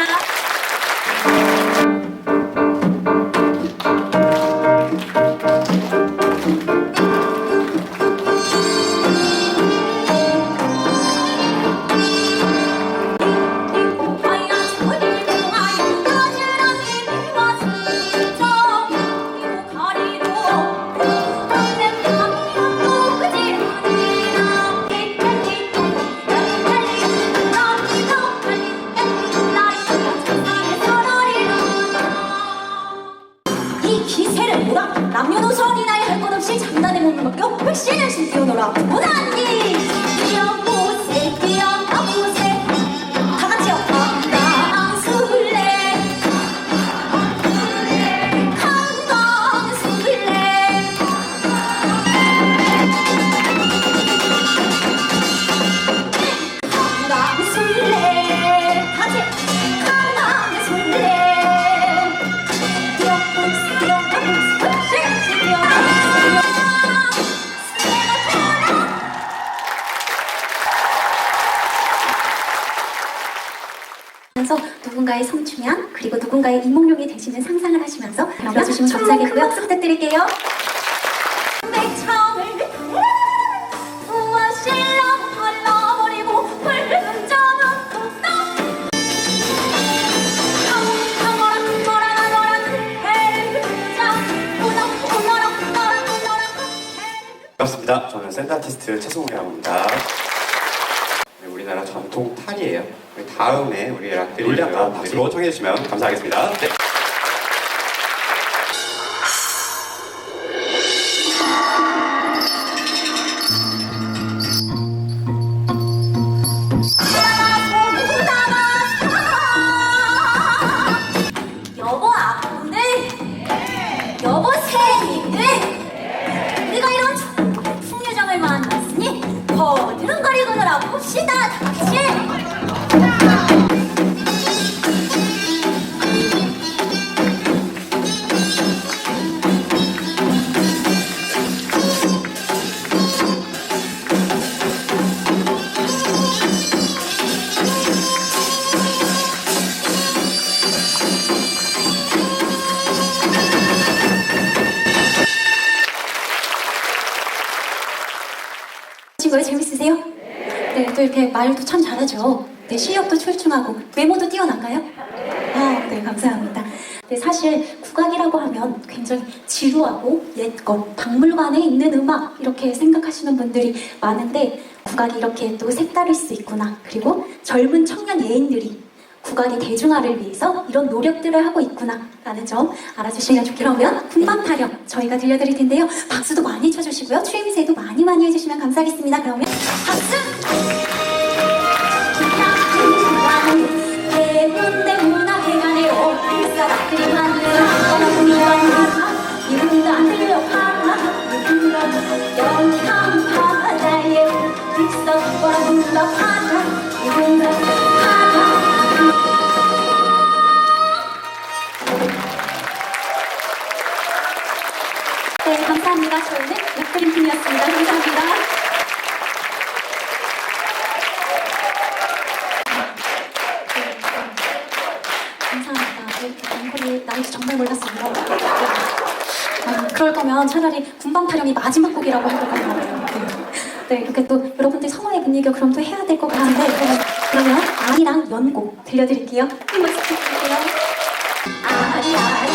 না 보라 남녀노소 이나이 할 것 없이 장단에 먹는 것도 백신을 신 뛰어놀아. 보다니! 뛰어보 면서 누군가의 성추면 그리고 누군가의 이몽룡이 되시는 상상을 하시면서 들어주시면 감사하겠고요. 박수 부탁드릴게요. 반갑습니다. 저는 샌드 아티스트 최승우라고 합니다. 네, 우리나라 전통 탈이에요. 다음에 우리 락들이 놀랍다. 박수로 청해 주시면 감사하겠습니다. 네. 친구요 재밌으세요? 네, 또 이렇게 말도 참 잘하죠. 네, 실력도 출중하고 외모도 뛰어난가요? 아, 네, 감사합니다. 네, 사실 국악이라고 하면 굉장히 지루하고 옛것, 박물관에 있는 음악 이렇게 생각하시는 분들이 많은데 국악이 이렇게 또 색다를 수 있구나. 그리고 젊은 청년 예인들이 국악의 대중화를 위해서 이런 노력들을 하고 있구나 라는 점 알아주시면 좋겠고요. 군밤 타령 저희가 들려드릴 텐데요. 박수도 많이 쳐주시고요. 추임새도 많이 많이 해주시면 감사하겠습니다. 그러면 박수! 네, 감사합니다. 저희는 랩그림 팀이었습니다. 감사합니다. 감사합니다. 네, 앵콜이 나올지 정말 몰랐습니다. 아, 그럴 거면 차라리 군방 타령이 마지막 곡이라고 해도 될것 같아요. 네. 네, 이렇게 또 여러분들 성원의 분위기가 그럼 또 해야 될 것 같은데 네, 그러면 아리랑 연곡 들려드릴게요. 큰 박수 부탁드릴게요. 아리랑